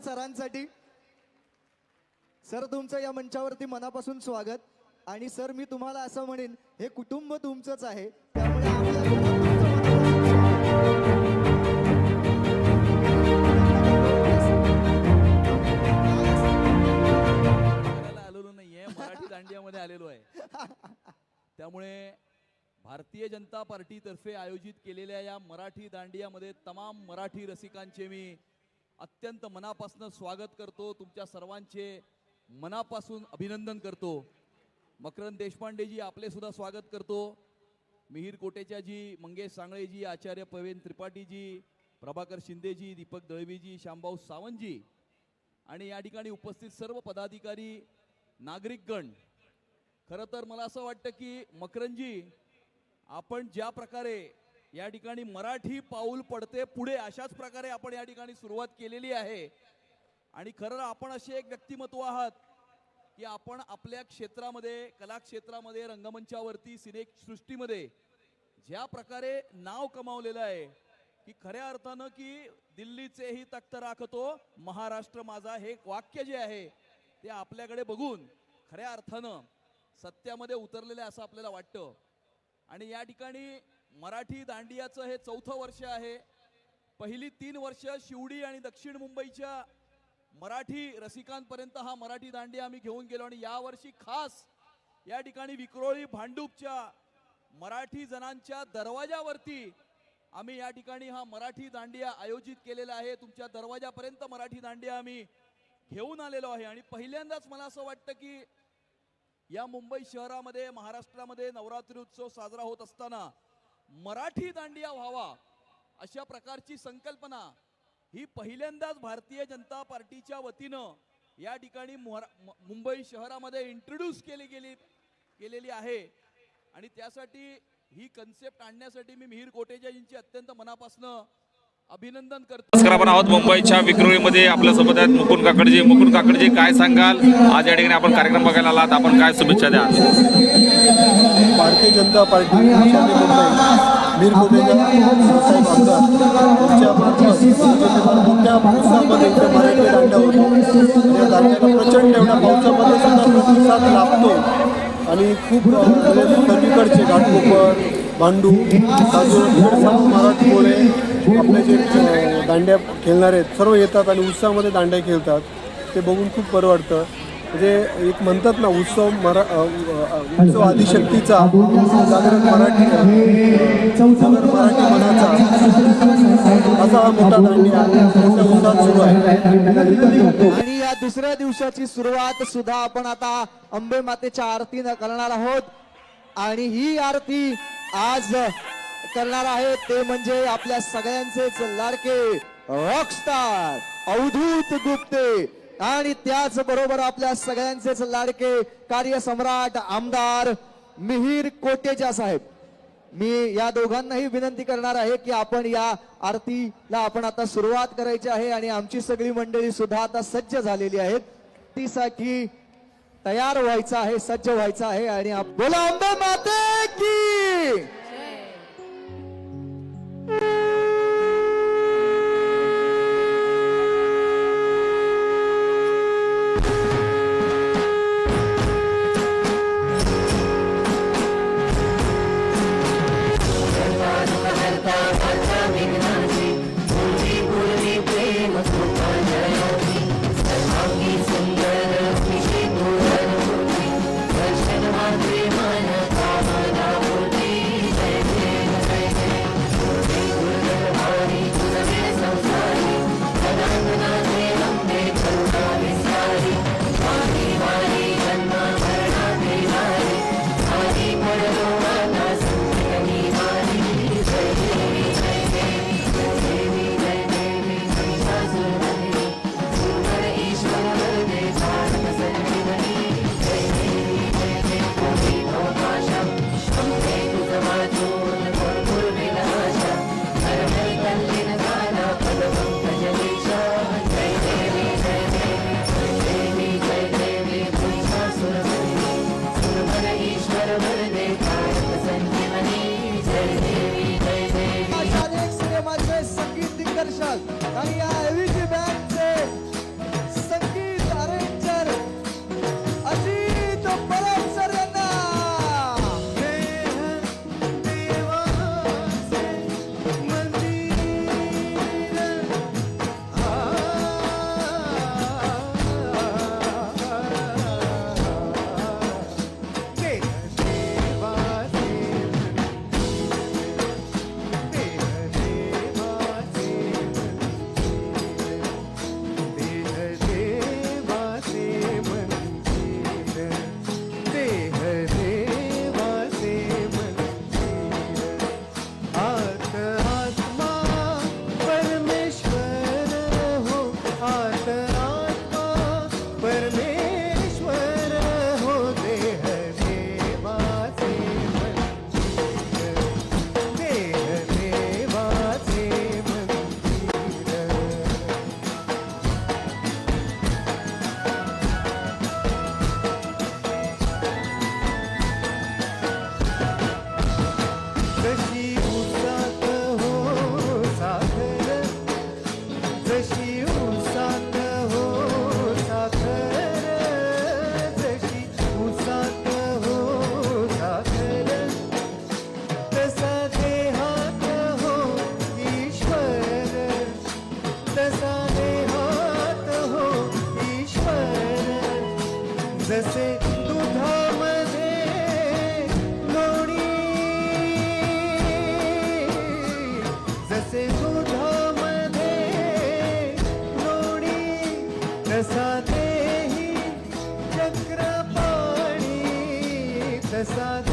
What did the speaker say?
आहेत सरांसाठी. सर तुमचं या मंचावरती मनापासून स्वागत. आणि सर मी तुम्हाला असं म्हणेन हे कुटुंब तुमचंच आहे. त्यामुळे नाहीये मराठी दांडियामध्ये आलेलो आहे. त्यामुळे भारतीय जनता पार्टीतर्फे आयोजित केलेल्या या मराठी दांडियामध्ये तमाम मराठी रसिकांचे मी अत्यंत मनापासून स्वागत करतो. तुमच्या सर्वांचे मनापासून अभिनंदन करतो. मकरंद देशपांडेजी आपले सुद्धा स्वागत करतो. मिहीर कोटेच्याजी मंगेश सांगळेजी आचार्य पवेन त्रिपाठीजी प्रभाकर शिंदेजी दीपक दळवीजी श्यामभाऊ सावंतजी आणि या ठिकाणी उपस्थित सर्व पदाधिकारी नागरिकगण. खरं तर मला असं वाटतं की मकरंदजी आपण ज्या प्रकारे या ठिकाणी मराठी पाऊल पडते. पुढे अशाच प्रकारे आपण या ठिकाणी सुरुवात केलेली आहे. आणि खरं आपण असे एक व्यक्तिमत्व आहात की आपण आपल्या क्षेत्रामध्ये कला क्षेत्रामध्ये रंगमंचावरती सिने सृष्टीमध्ये ज्या प्रकारे नाव कमावलेलं आहे की खऱ्या अर्थानं की दिल्लीचेही तख्त राखतो महाराष्ट्र माझा हे वाक्य जे आहे ते आपल्याकडे बघून खऱ्या अर्थानं सत्यामध्ये उतरलेलं आहे असं आपल्याला वाटतं. आणि या ठिकाणी मराठी दांडियाचं हे चौथं वर्ष आहे. पहिली तीन वर्ष शिवडी आणि दक्षिण मुंबईच्या मराठी रसिकांपर्यंत हा मराठी दांडिया आम्ही घेऊन गेलो आणि यावर्षी खास या ठिकाणी विक्रोळी भांडूपच्या मराठी जणांच्या दरवाजावरती आम्ही या ठिकाणी हा मराठी दांडिया आयोजित केलेला आहे. तुमच्या दरवाजापर्यंत मराठी दांडिया आम्ही घेऊन आलेलो आहे. आणि पहिल्यांदाच मला असं वाटतं की या मुंबई शहरामध्ये महाराष्ट्रामध्ये नवरात्री उत्सव साजरा होत असताना मराठी दांडिया व्हावा अशा प्रकारची संकल्पना ही पहिल्यांदाच भारतीय जनता पार्टीच्या वतीनं या ठिकाणी मुंबई शहरामध्ये इंट्रोड्यूस केली गेली केलेली आहे. आणि त्यासाठी ही कन्सेप्ट आणण्यासाठी मी मिहीर कोटेजाजींची अत्यंत मनापासनं अभिनंदन करतो. नमस्कार आपण आहोत मुंबईच्या विक्रोळीमध्ये. आपल्यासोबत आहेत मुकुंद काकडजी. मुकुंद काकडजी काय सांगाल? आज या ठिकाणी आपण कार्यक्रम बघायला आलात. आपण काय शुभेच्छा द्या भारतीय जनता पार्टी शाले मुंबई मीर कोटेजा साहेब आमदार यांच्या मार्फत मोठ्या पावसामध्ये इथे मराठी दांड्या होतो आणि या दांड्याला प्रचंड एवढ्या पावसामध्ये सुद्धा प्रतिसाद लाभतो. आणि खूप अ, सर्वीकडचे घाटकोपर भांडू साजूर इकडे सर्व मराठी मुळे आपले जे दांड्या खेळणारे आहेत सर्व येतात आणि उत्साहामध्ये दांड्या खेळतात. ते बघून खूप बरं वाटतं. म्हणजे एक म्हणतात ना उत्सव मरा उत्सव आदिशक्तीचा जागरण मराठी जागर मराठी मनाचा असा हा मोठा दांडिया मोठ्या उत्साहात सुरू आहे आणि या दुसऱ्या दिवसाची सुरुवात सुद्धा आपण आता अंबे मातेच्या आरतीनं करणार आहोत आणि ही आरती आज करणार आहे ते म्हणजे आपल्या सगळ्यांचेच लाडके रॉकस्टार अवधूत गुप्ते आणि त्याच बरोबर आपल्या सगळ्यांचेच लाडके कार्यसम्राट आमदार मिहीर कोटेजा साहेब. मी या दोघांनाही विनंती करणार आहे की आपण या आरतीला आपण आता सुरुवात करायची आहे आणि आमची सगळी मंडळी सुद्धा आता सज्ज झालेली आहेत. तीसाठी तयार व्हायचं आहे सज्ज व्हायचं आहे आणि बोला अंबे माते की! जसे दुधामध्ये लोणी जसे दुधामध्ये लोणी तसा देही चक्रपाणी तसा